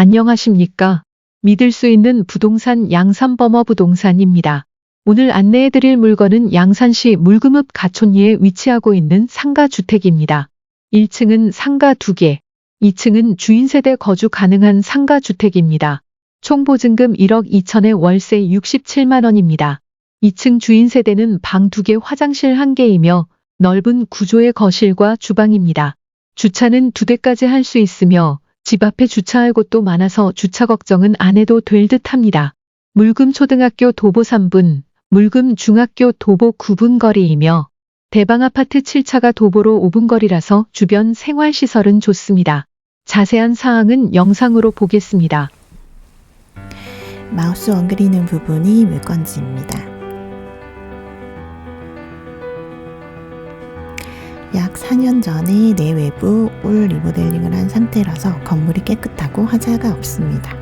안녕하십니까. 믿을 수 있는 부동산 양산범어 부동산입니다. 오늘 안내해드릴 물건은 양산시 물금읍 가촌리에 위치하고 있는 상가주택입니다. 1층은 상가 2개, 2층은 주인세대 거주 가능한 상가주택입니다. 총 보증금 1억 2천에 월세 67만 원입니다. 2층 주인세대는 방 2개 화장실 1개이며 넓은 구조의 거실과 주방입니다. 주차는 2대까지 할 수 있으며 집 앞에 주차할 곳도 많아서 주차 걱정은 안 해도 될 듯 합니다. 물금 초등학교 도보 3분, 물금 중학교 도보 9분 거리이며 대방 아파트 7차가 도보로 5분 거리라서 주변 생활시설은 좋습니다. 자세한 사항은 영상으로 보겠습니다. 마우스 엉그리는 부분이 물건지입니다. 약 4년 전에 내외부 올 리모델링을 한 상태라서 건물이 깨끗하고 하자가 없습니다.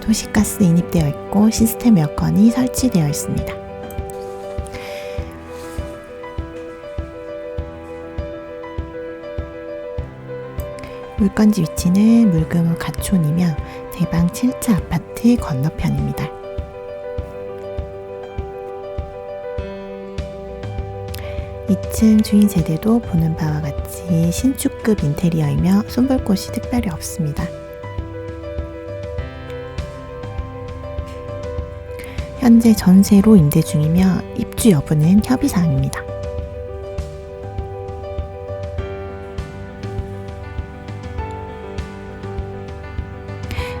도시가스 인입되어 있고 시스템 에어컨이 설치되어 있습니다. 물건지 위치는 물금읍 가촌이며 대방 7차 아파트 건너편입니다. 2층 주인 세대도 보는 바와 같이 신축급 인테리어이며 손볼 곳이 특별히 없습니다. 현재 전세로 임대 중이며 입주 여부는 협의 사항입니다.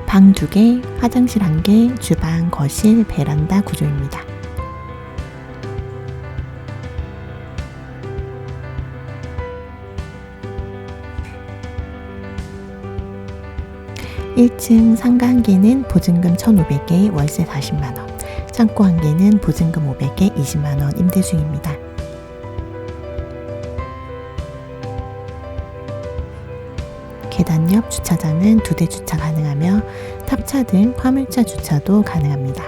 방 2개, 화장실 1개, 주방, 거실, 베란다 구조입니다. 일층 상가 한 개는 보증금 1,500에 월세 40만 원, 창고 한 개는 보증금 500에 20만 원 임대 중입니다. 계단 옆 주차장은 두 대 주차 가능하며 탑차 등 화물차 주차도 가능합니다.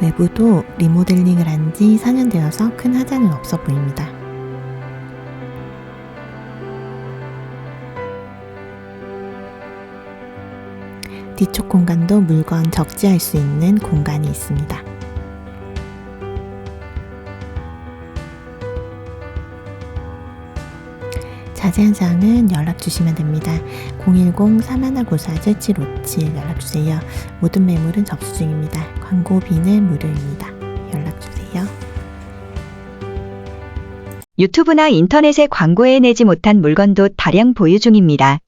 외부도 리모델링을 한 지 4년 되어서 큰 하자는 없어 보입니다. 뒤쪽 공간도 물건 적재할 수 있는 공간이 있습니다. 자세한 사항은 연락 주시면 됩니다. 010-3194-7757 연락 주세요. 모든 매물은 접수 중입니다. 광고비는 무료입니다. 연락 주세요. 유튜브나 인터넷에 광고해 내지 못한 물건도 다량 보유 중입니다.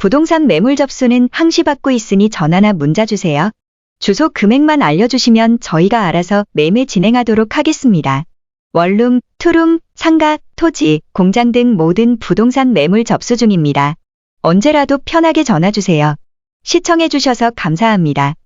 부동산 매물 접수는 항시 받고 있으니 전화나 문자 주세요. 주소 금액만 알려주시면 저희가 알아서 매매 진행하도록 하겠습니다. 원룸, 투룸, 상가, 토지, 공장 등 모든 부동산 매물 접수 중입니다. 언제라도 편하게 전화 주세요. 시청해 주셔서 감사합니다.